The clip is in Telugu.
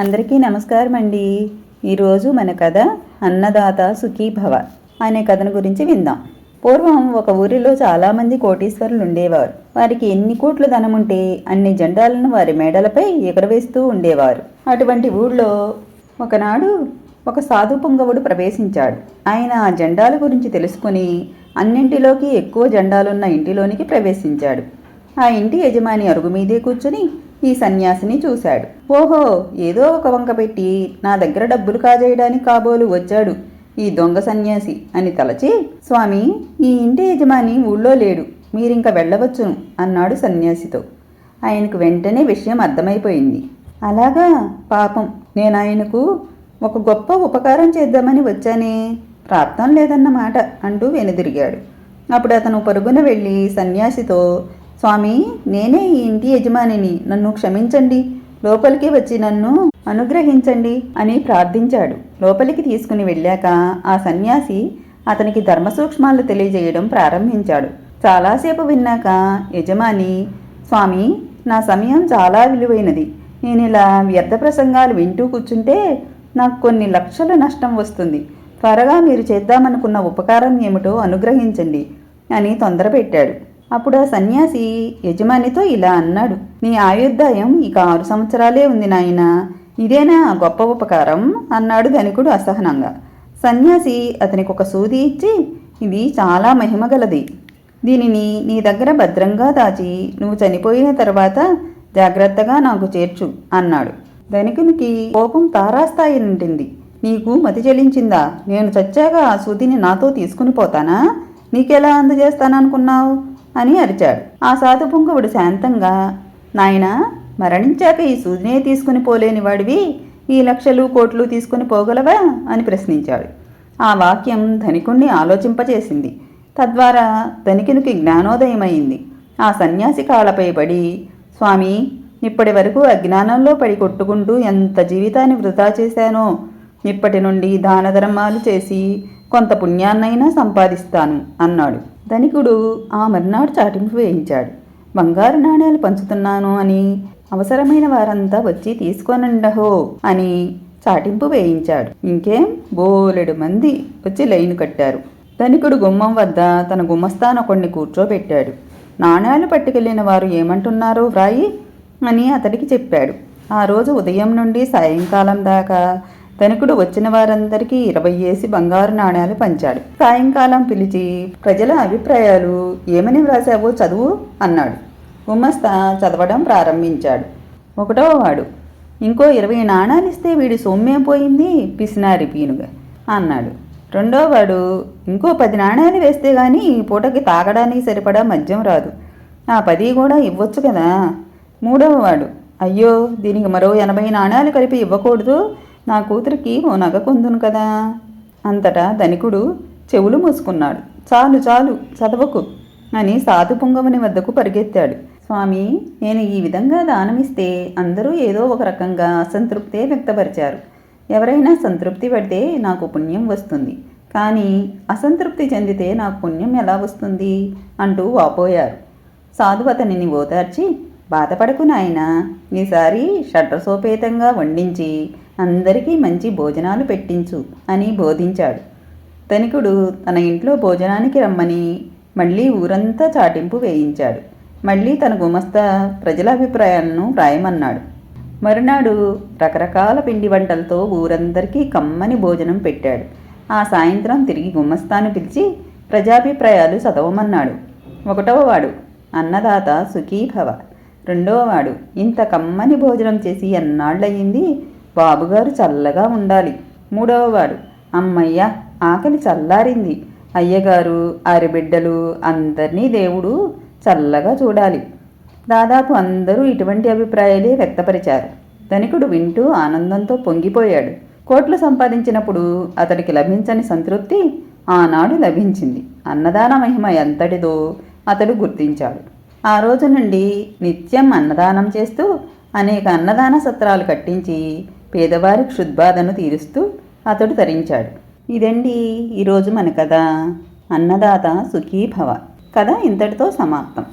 అందరికీ నమస్కారం అండి. ఈరోజు మన కథ అన్నదాత సుఖీభవ అనే కథను గురించి విందాం. పూర్వం ఒక ఊరిలో చాలామంది కోటీశ్వరులు ఉండేవారు. వారికి ఎన్ని కోట్ల ధనం ఉంటే అన్ని జెండాలను వారి మేడలపై ఎగరవేస్తూ ఉండేవారు. అటువంటి ఊళ్ళో ఒకనాడు ఒక సాధు పొంగవుడు ప్రవేశించాడు. ఆయన ఆ జెండాల గురించి తెలుసుకుని అన్నింటిలోకి ఎక్కువ జెండాలున్న ఇంటిలోనికి ప్రవేశించాడు. ఆ ఇంటి యజమాని అరుగు మీదే కూర్చుని ఈ సన్యాసిని చూశాడు. ఓహో ఏదో ఒక వంక పెట్టి నా దగ్గర డబ్బులు కాజేయడానికి కాబోలు వచ్చాడు. ఈ దొంగ సన్యాసి అని తలచి స్వామి ఈ ఇంటి యజమాని ఊళ్ళో లేడు. మీరింక వెళ్ళవచ్చును అన్నాడు సన్యాసితో. ఆయనకు వెంటనే విషయం అర్థమైపోయింది. అలాగా? పాపం. నేను ఆయనకు ఒక గొప్ప ఉపకారం చేద్దామని వచ్చానే. ప్రాప్తం లేదన్నమాట అంటూ వెనుదిరిగాడు. అప్పుడు అతను పరుగున వెళ్ళి సన్యాసితో స్వామి నేనే ఈ ఇంటి యజమానిని. నన్ను క్షమించండి. లోపలికి వచ్చి నన్ను అనుగ్రహించండి అని ప్రార్థించాడు. లోపలికి తీసుకుని వెళ్ళాక ఆ సన్యాసి అతనికి ధర్మ సూక్ష్మాలు తెలియజేయడం ప్రారంభించాడు. చాలాసేపు విన్నాక యజమాని స్వామి నా సమయం చాలా విలువైనది. నేను ఇలా వ్యర్థ ప్రసంగాలు వింటూ కూర్చుంటే నాకు కొన్ని లక్షల నష్టం వస్తుంది. త్వరగా మీరు చేద్దామనుకున్న ఉపకారం ఏమిటో అనుగ్రహించండి అని తొందర పెట్టాడు అప్పుడు ఆ సన్యాసి యజమానితో ఇలా అన్నాడు నీ ఆయుర్దాయం ఇక ఆరు సంవత్సరాలే ఉంది నాయన. ఇదేనా గొప్ప ఉపకారం? అన్నాడు ధనికుడు అసహనంగా. సన్యాసి అతనికి ఒక సూది ఇచ్చి ఇది చాలా మహిమగలది దీనిని నీ దగ్గర భద్రంగా దాచి నువ్వు చనిపోయిన తర్వాత జాగ్రత్తగా నాకు చేర్చు అన్నాడు. ధనికునికి కోపం తారాస్థాయి నింటింది నీకు మతి చెల్లించిందా నేను చచ్చాక ఆ సూదిని నాతో తీసుకుని పోతానా? నీకెలా అందజేస్తాననుకున్నావు? అని అరిచాడు. ఆ సాధు పుంగవుడు శాంతంగా నాయనా మరణించాక ఈ సూదినే తీసుకుని పోలేని వాడివి ఈ లక్షలు కోట్లు తీసుకుని పోగలవా? అని ప్రశ్నించాడు. ఆ వాక్యం ధనికుణ్ణి ఆలోచింపచేసింది తద్వారా ధనికునికి జ్ఞానోదయమైంది. ఆ సన్యాసి కాళ్ళపై పడి స్వామి ఇప్పటి వరకు అజ్ఞానంలో పడి కొట్టుకుంటూ ఎంత జీవితాన్ని వృధా చేశానో ఇప్పటి నుండి దాన ధర్మాలు చేసి కొంత పుణ్యాన్నైనా సంపాదిస్తాను అన్నాడు. ధనికుడు ఆ మర్నాడు చాటింపు వేయించాడు. బంగారు నాణ్యాలు పంచుతున్నాను అని అవసరమైన వారంతా వచ్చి తీసుకోనండహో అని చాటింపు వేయించాడు. ఇంకేం? బోలెడు మంది వచ్చి లైన్ కట్టారు. ధనికుడు గుమ్మం వద్ద తన గుమ్మస్థాన కొన్ని కూర్చోబెట్టాడు. నాణ్యాలు పట్టుకెళ్ళిన వారు ఏమంటున్నారో వ్రాయి అని అతడికి చెప్పాడు. ఆ రోజు ఉదయం నుండి సాయంకాలం దాకా ధనికుడు వచ్చిన వారందరికీ ఇరవై వేసి బంగారు నాణ్యాలు పంచాడు. సాయంకాలం పిలిచి ప్రజల అభిప్రాయాలు ఏమని వ్రాసావో చదువు అన్నాడు. గుమ్మస్తా చదవడం ప్రారంభించాడు. ఒకటో వాడు ఇంకో ఇరవై నాణాలు ఇస్తే వీడి సొమ్మేం పోయింది పిసినారి పీనుగా అన్నాడు. రెండోవాడు ఇంకో పది నాణాలు వేస్తే కానీ ఈ పూటకి తాగడానికి సరిపడా మద్యం రాదు. ఆ పది కూడా ఇవ్వచ్చు కదా మూడవ వాడు అయ్యో దీనికి మరో ఎనభై నాణ్యాలు కలిపి ఇవ్వకూడదు. నా కూతురికి ఓ నగ కొందును కదా. అంతటా ధనికుడు చెవులు మూసుకున్నాడు. చాలు చాలు చదవకు అని సాధు పొంగవుని వద్దకు పరిగెత్తాడు. స్వామి నేను ఈ విధంగా దానమిస్తే అందరూ ఏదో ఒక రకంగా అసంతృప్తే వ్యక్తపరిచారు. ఎవరైనా సంతృప్తి పడితే నాకు పుణ్యం వస్తుంది. కానీ అసంతృప్తి చెందితే నాకు పుణ్యం ఎలా వస్తుంది? అంటూ వాపోయారు. సాధు అతనిని ఓదార్చి బాధపడకు నాయన. ఈసారి షడ్రసోపేతంగా వండించి అందరికీ మంచి భోజనాలు పెట్టించు అని బోధించాడు. ధనికుడు తన ఇంట్లో భోజనానికి రమ్మని మళ్ళీ ఊరంతా చాటింపు వేయించాడు. మళ్ళీ తన గుమస్తా ప్రజల అభిప్రాయాలను వ్రాయమన్నాడు. మరునాడు రకరకాల పిండి వంటలతో ఊరందరికీ కమ్మని భోజనం పెట్టాడు. ఆ సాయంత్రం తిరిగి గుమ్మస్తాను పిలిచి ప్రజాభిప్రాయాలు చదవమన్నాడు. ఒకటవ వాడు అన్నదాత సుఖీభవ. రెండవ వాడు ఇంత కమ్మని భోజనం చేసి ఎన్నాళ్ళయింది? బాబుగారు చల్లగా ఉండాలి. మూడవవాడు అమ్మయ్య ఆకలి చల్లారింది. అయ్యగారు ఆరిబిడ్డలు అందరినీ దేవుడు చల్లగా చూడాలి. దాదాపు అందరూ ఇటువంటి అభిప్రాయాలే వ్యక్తపరిచారు. ధనికుడు వింటూ ఆనందంతో పొంగిపోయాడు. కోట్లు సంపాదించినప్పుడు అతడికి లభించని సంతృప్తి ఆనాడు లభించింది. అన్నదాన మహిమ ఎంతటిదో అతడు గుర్తించాడు. ఆ రోజు నుండి నిత్యం అన్నదానం చేస్తూ అనేక అన్నదాన సత్రాలు కట్టించి పేదవారి క్షుద్బాధను తీరుస్తూ అతడు తరించాడు. ఇదండి ఈరోజు మన కథ. అన్నదాత సుఖీభవ. కథ ఇంతటితో సమాప్తం.